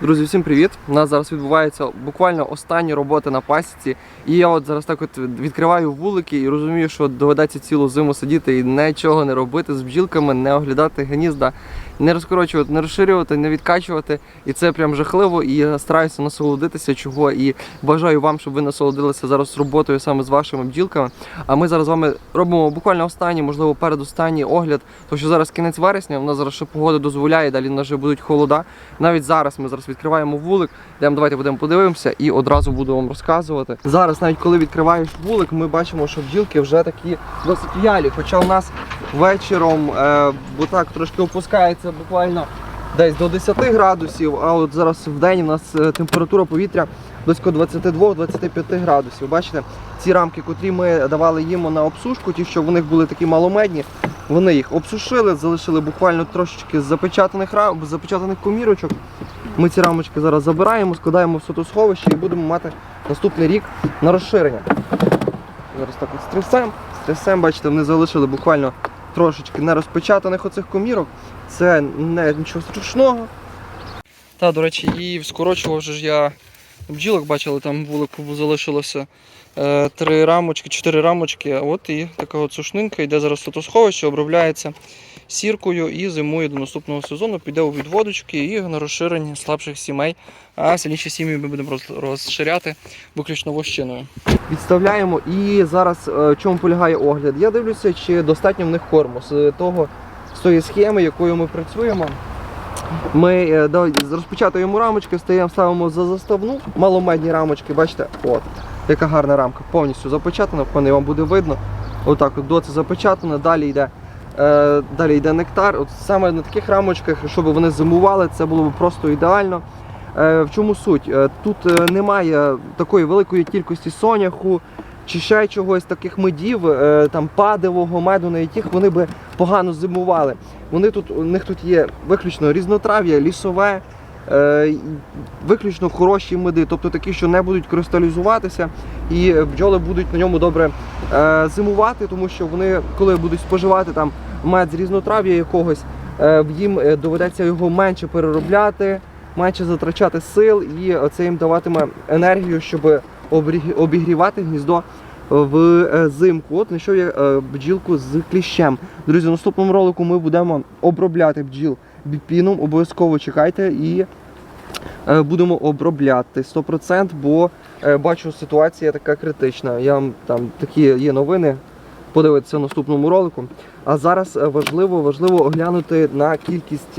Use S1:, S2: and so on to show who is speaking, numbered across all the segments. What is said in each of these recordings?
S1: Друзі, всім привіт! У нас зараз відбувається буквально останні роботи на пасіці. І я от зараз так от відкриваю вулики і розумію, що доведеться цілу зиму сидіти і нічого не робити з бджілками, не оглядати гнізда, не розкорочувати, не розширювати, не відкачувати. І це прям жахливо. І я стараюся насолодитися чого. І бажаю вам, щоб ви насолодилися зараз роботою саме з вашими бджілками. А ми зараз з вами робимо буквально останній, можливо, передостанній огляд, тому що зараз кінець вересня, у нас зараз ще погода дозволяє, далі в нас вже будуть холода. Навіть зараз ми зараз відкриваємо вулик, йдемо, давайте будемо подивимося і одразу буду вам розказувати. Зараз, навіть коли відкриваєш вулик, ми бачимо, що бджілки вже такі досить в'ялі. Хоча у нас вечором, е, бо так трошки опускається буквально десь до 10 градусів, а от зараз в день у нас е, температура повітря близько 22-25 градусів. Бачите, ці рамки, котрі ми давали їм на обсушку, ті, що в них були такі маломедні, вони їх обсушили, залишили буквально трошечки запечатаних рам, запечатаних комірочок. Ми ці рамочки зараз забираємо, складаємо в сотосховище і будемо мати наступний рік на розширення. Зараз так от стрясем. Стрясем, бачите, вони залишили буквально трошечки нерозпечатаних оцих комірок. Це не нічого страшного. Та, до речі, і скорочував же ж я бджілок, бачили, там вулику залишилося е, три рамочки, чотири рамочки. От і така от сушнинка йде зараз фотосховище, обробляється сіркою і зимує до наступного сезону, піде у відводочки і на розширення слабших сімей. А сильніші сім'ї ми будемо розширяти виключно вощиною. Відставляємо і зараз е, в чому полягає огляд. Я дивлюся, чи достатньо в них корму з того з тої схеми, якою ми працюємо. Ми е, да, розпечатуємо рамочки, стаємо, ставимо за заставну, маломедні рамочки, бачите, от, яка гарна рамка, повністю запечатана, пане вам буде видно. Отак от доці запечатано, далі йде. Е, далі йде нектар. От саме на таких рамочках, щоб вони зимували, це було б просто ідеально. Е, в чому суть? Е, тут немає такої великої кількості соняху чи ще чогось таких медів, там падивого меду, на яких вони би погано зимували. Вони тут, у них тут є виключно різнотрав'я, лісове, виключно хороші меди, тобто такі, що не будуть кристалізуватися, і бджоли будуть на ньому добре е, зимувати, тому що вони, коли будуть споживати там мед з різнотрав'я якогось, е, їм е, доведеться його менше переробляти, менше затрачати сил, і це їм даватиме енергію, щоб обігрівати гніздо в е, зимку. От знайшов я е, бджілку з кліщем. Друзі, в наступному ролику ми будемо обробляти бджіл біпіном. Обов'язково чекайте і е, будемо обробляти 100%, бо е, бачу, ситуація така критична. Я вам там такі є новини. Подивитися в наступному ролику. А зараз е, важливо, важливо оглянути на кількість,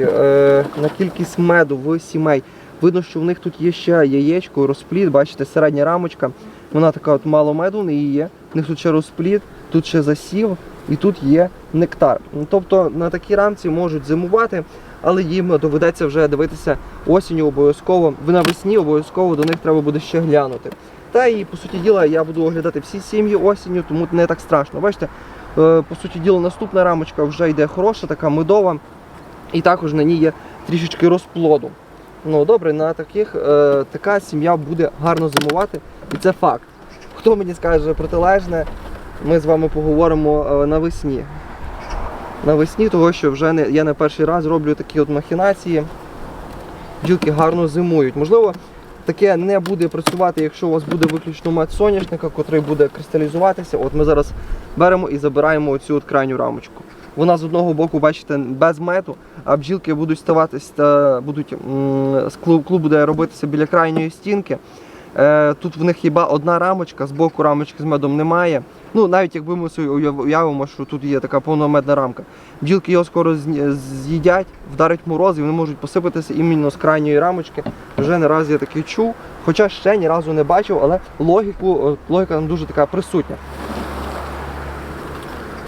S1: на кількість меду в сімей. Видно, що в них тут є ще яєчко, розплід, бачите, середня рамочка. Вона така от мало меду в неї є. В них тут ще розплід, тут ще засів і тут є нектар. Ну, Тобто на такій рамці можуть зимувати, але їм доведеться вже дивитися осінню обов'язково. Навесні обов'язково до них треба буде ще глянути. Та і по суті діла я буду оглядати всі сім'ї осінню, тому не так страшно. Бачите, е, по суті діла, наступна рамочка вже йде хороша, така медова, і також на ній є трішечки розплоду. Ну добре, на таких е, така сім'я буде гарно зимувати, і це факт. Хто мені скаже протилежне, ми з вами поговоримо е, навесні. Навесні, того що вже не, я не перший раз роблю такі от махінації. Бджілки гарно зимують. Можливо, таке не буде працювати, якщо у вас буде виключно мед соняшника, котрий буде кристалізуватися. От ми зараз беремо і забираємо оцю от крайню рамочку. Вона з одного боку, бачите, без мету, а бджілки будуть ставатись будуть клуб, клуб буде робитися біля крайньої стінки. Е, тут в них хіба одна рамочка, з боку рамочки з медом немає. Ну, навіть якби ми уявимо, що тут є така повномедна рамка. Бджілки його скоро з'їдять, вдарить мороз, і вони можуть посипатися іменно з крайньої рамочки. Вже не раз я таке чув, хоча ще ні разу не бачив, але логіку, е, логіка там дуже така присутня.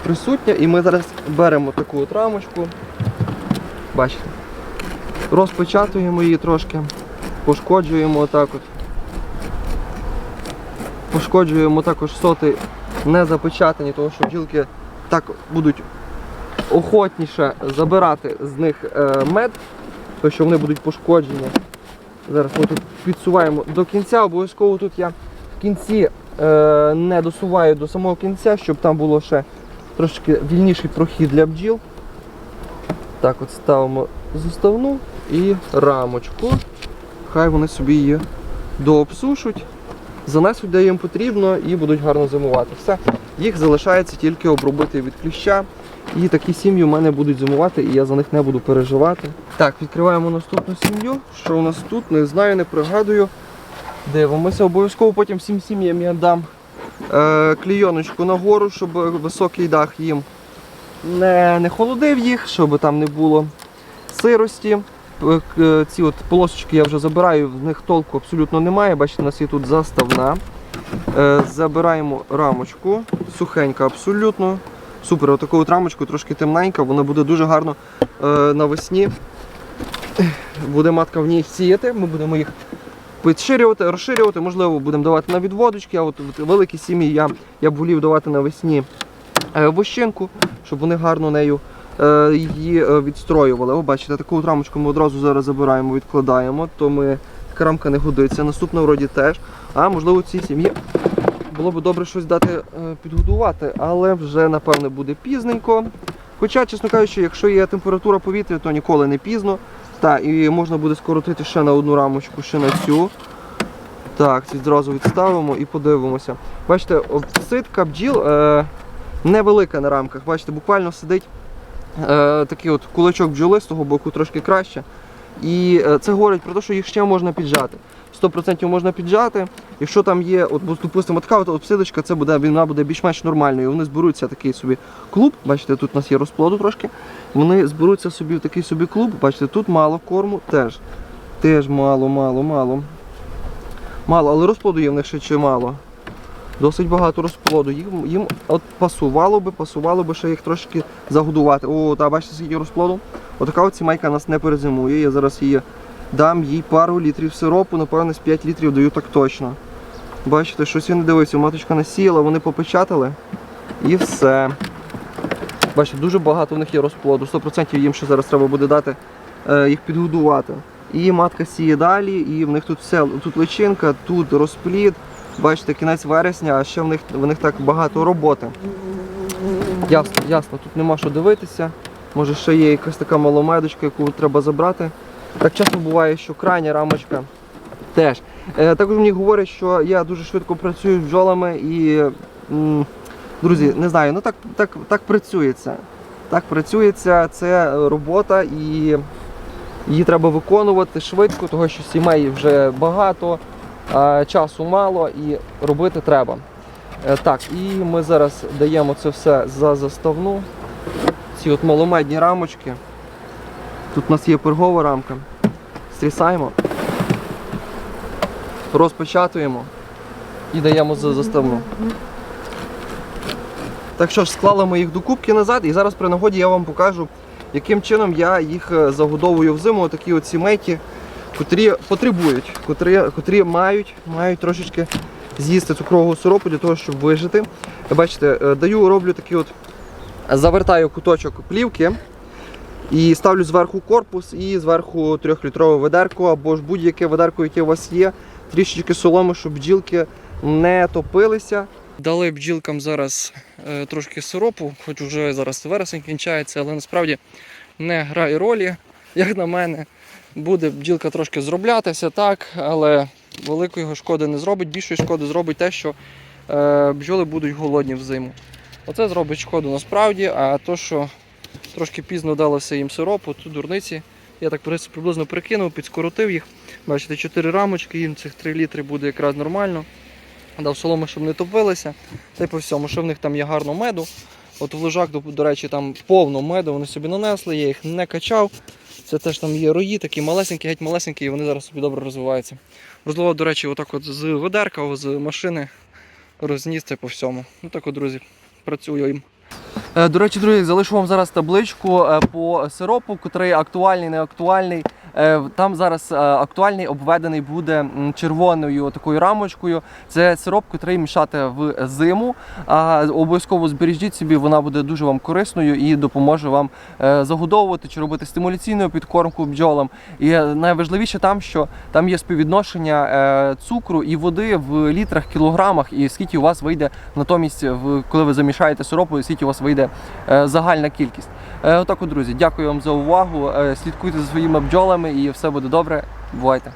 S1: Присутня, і ми зараз беремо таку от рамочку. Бачите. Розпечатуємо її трошки, пошкоджуємо отак от. Пошкоджуємо також соти не запечатані, тому що бджілки так будуть охотніше забирати з них е, мед, тому що вони будуть пошкоджені. Зараз ми тут підсуваємо до кінця. Обов'язково тут я в кінці е, не досуваю до самого кінця, щоб там було ще трошки вільніший прохід для бджіл. Так, от ставимо заставну і рамочку. хай вони собі її дообсушуть, занесуть, де їм потрібно, і будуть гарно зимувати. Все. Їх залишається тільки обробити від кліща. І такі сім'ї у мене будуть зимувати, і я за них не буду переживати. Так, відкриваємо наступну сім'ю. Що у нас тут? Не знаю, не пригадую. Дивимося, обов'язково потім всім сім'ям я дам е, клійоночку нагору, щоб високий дах їм не, не холодив їх, щоб там не було сирості. Ці от полосочки я вже забираю, в них толку абсолютно немає. Бачите, у нас є тут заставна. Е, Забираємо рамочку, сухенька абсолютно. Супер, отаку от рамочку, трошки темненька, вона буде дуже гарно е, навесні. Буде матка в ній сіяти, ми будемо їх підширювати, розширювати, можливо, будемо давати на відводочки, а от великі сім'ї я, я б волів давати навесні е, вощинку, щоб вони гарно нею її е, відстроювали. О, бачите, таку рамочку ми одразу зараз забираємо, відкладаємо, то ми така рамка не годиться. Наступна вроді теж. А можливо цій сім'ї було б добре щось дати е, підгодувати, але вже напевне буде пізненько. Хоча, чесно кажучи, якщо є температура повітря, то ніколи не пізно. Так, і можна буде скоротити ще на одну рамочку, ще на цю. Так, ці зразу відставимо і подивимося. Бачите, о, ситка бджіл е, невелика на рамках. Бачите, буквально сидить е, такий от кулачок бджоли з того боку трошки краще. І е, це говорить про те, що їх ще можна піджати. 100% можна піджати. Якщо там є, от, допустимо, така от обсидочка, це буде, вона буде більш-менш нормальною. Вони зберуться такий собі клуб. Бачите, тут у нас є розплоду трошки. Вони зберуться собі в такий собі клуб. Бачите, тут мало корму теж. Теж мало, мало, мало. Мало, але розплоду є в них ще чимало. Досить багато розплоду. Їм, їм от пасувало би, пасувало би ще їх трошки загодувати. О, та бачите, скільки розплоду? Отака от сімейка нас не перезимує. Я зараз її дам їй пару літрів сиропу, напевно, з 5 літрів даю так точно. Бачите, щось я не дивився, маточка насіяла, вони попечатали і все. Бачите, дуже багато в них є розплоду. 100% їм ще зараз треба буде дати е, їх підгодувати. І матка сіє далі, і в них тут все, тут личинка, тут розплід. Бачите, кінець вересня, а ще в них, в них так багато роботи. Ясно, ясно, тут нема що дивитися. Може ще є якась така маломедочка, яку треба забрати. Так часто буває, що крайня рамочка теж. Е, також мені говорять, що я дуже швидко працюю з бджолами і, друзі, не знаю, ну так, так, так працюється. Так працюється, це робота і її треба виконувати швидко, тому що сімей вже багато, часу мало і робити треба. Е, Так, і ми зараз даємо це все за заставну. Ці от маломедні рамочки. Тут у нас є пергова рамка. Стрісаємо, розпечатуємо і даємо за заставну. Так що ж, склали ми їх до кубки назад, і зараз при нагоді я вам покажу, яким чином я їх е, загодовую взиму, такі от сімейки, котрі потребують, котрі, котрі мають, мають трошечки з'їсти цукрового сиропу для того, щоб вижити. Бачите, е, даю, роблю такий от, завертаю куточок плівки і ставлю зверху корпус і зверху трьохлітрове ведерко або ж будь-яке ведерко, яке у вас є, трішечки соломи, щоб бджілки не топилися. Дали бджілкам зараз е, трошки сиропу, хоч вже зараз вересень кінчається, але насправді не грає ролі, як на мене. Буде бджілка трошки зроблятися, так, але великої шкоди не зробить. Більшої шкоди зробить те, що е, бджоли будуть голодні взиму. Оце зробить шкоду насправді, а то, що трошки пізно далося їм сиропу, тут дурниці. Я так приблизно прикинув, підскоротив їх. Бачите, 4 рамочки, їм цих 3 літри буде якраз нормально. Дав соломи, щоб не топилися. Та й по всьому, що в них там є гарно меду. От в лежак, до, до речі, там повно меду вони собі нанесли, я їх не качав. Це теж там є рої, такі малесенькі, геть малесенькі, і вони зараз собі добре розвиваються. Розливав, до речі, отак от з ведерка, з машини розніс по всьому. Ну так от, друзі, працюю їм. Е, До речі, друзі, залишу вам зараз табличку е, по сиропу, котрий актуальний, не актуальний. Е, Там зараз е, актуальний обведений буде червоною такою рамочкою. Це сироп, котрий мішати в зиму. Обов'язково збережіть собі, вона буде дуже вам корисною і допоможе вам е, загодовувати чи робити стимуляційну підкормку бджолам. І найважливіше там, що там є співвідношення цукру і води в літрах, кілограмах, і скільки у вас вийде натомість, коли ви замішаєте сиропу, скільки у вас вийде загальна кількість. Е, Отак, от, друзі, дякую вам за увагу. Е, Слідкуйте за своїми бджолами і все буде добре. Бувайте!